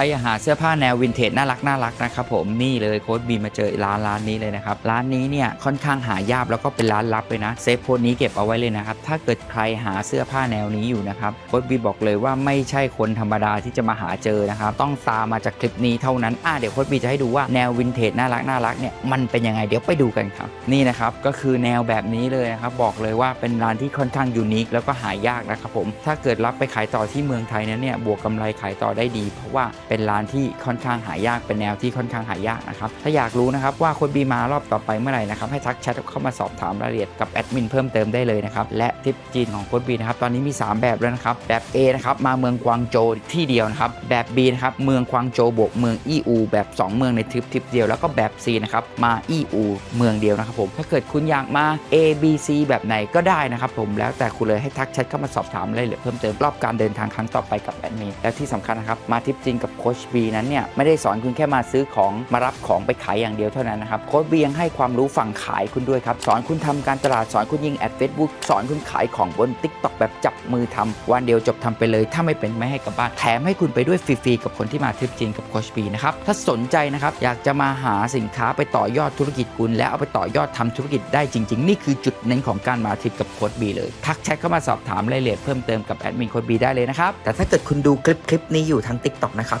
ใครอยากหาเสื้อผ้าแนววินเทจน่ารักน่ารักนะครับผมนี่เลยโค้ดบีมาเจอร้านร้านนี้เลยนะครับร้านนี้เนี่ยค่อนข้างหายากแล้วก็เป็นร้านลับเลยนะเซฟโค้ดนี้เก็บเอาไว้เลยนะครับถ้าเกิดใครหาเสื้อผ้าแนวนี้อยู่นะครับโค้ดบีบอกเลยว่าไม่ใช่คนธรรมดาที่จะมาหาเจอนะครับต้องตามมาจากคลิปนี้เท่านั้นอะเดี๋ยวโค้ดบีจะให้ดูว่าแนววินเทจน่ารักน่ารักเนี่ยมันเป็นยังไงเดี๋ยวไปดูกันครับนี่นะครับก็คือแนวแบบนี้เลยนะครับบอกเลยว่าเป็นร้านที่ค่อนข้างยูนิคแล้วก็หายากนะครับผมถ้าเกิดรับไปขายต่อที่เมืองไทยนั้นเนี่ยบวกกำไรขายต่อได้ดีเพราะว่าเป็นร้านที่ค่อนข้างหายากเป็นแนวที่ค่อนข้างหายากนะครับถ้าอยากรู้นะครับว่าค้ดบีมารอบต่อไปเมื่อไหร่นะครับให้ทักแชทเข้ามาสอบถามรายละเอียดกับแอดมินเพิ่มเติมได้เลยนะครับและทิปจีนของโค้ดบีนะครับตอนนี้มี 3 แบบแล้วนะครับแบบ A นะครับมาเมืองกวางโจวที่เดียวนะครับแบบ B นะครับเมืองกวางโจวบวกเมืองอีอู แบบ 2 เมืองในทริปทริปเดียวแล้วก็แบบ C นะครับมาอีอู เมืองเดียวนะครับผมถ้าเกิดคุณอยากมา A B C แบบไหนก็ได้นะครับผมแล้วแต่คุณเลยให้ทักแชทเข้ามาสอบถามรายละเอียดเพิ่มเติมรอบการเดินทางครั้งต่อไปกับแอดมินและที่สำคัญนะครับมาทริปจีนกับโค้ชบีนั้นเนี่ยไม่ได้สอนคุณแค่มาซื้อของมารับของไปขายอย่างเดียวเท่านั้นนะครับโค้ชบียังให้ความรู้ฝั่งขายคุณด้วยครับ สอนคุณทำการตลาดสอนคุณยิงแอดเฟซบุ๊กสอนคุณขายของบน t ิ k t o k แบบจับมือทำวันเดียวจบทำไปเลย ถ้าไม่เป็นไม่ให้กลับบ้านแถมให้คุณไปด้วยฟรีๆกับคนที่มาทริปจีนกับโค้ชบีนะครับถ้าสนใจนะครับอยากจะมาหาสินค้าไปต่อยอดธุรกิจคุณ และเอาไปต่อยอดทำธุรกิจได้จริง ๆ นี่คือจุดเน้นของการมาทริปกับโค้ชบีเลยทักแชทเข้ามาสอบถามรายละเอียดเพิ่มเติมกับแอดมินโค้ชบีได้เลยนะครับแต่ถ้าเกิดคุณดูคลิปคลิปนี้อยู่ทาง TikTok นะครับ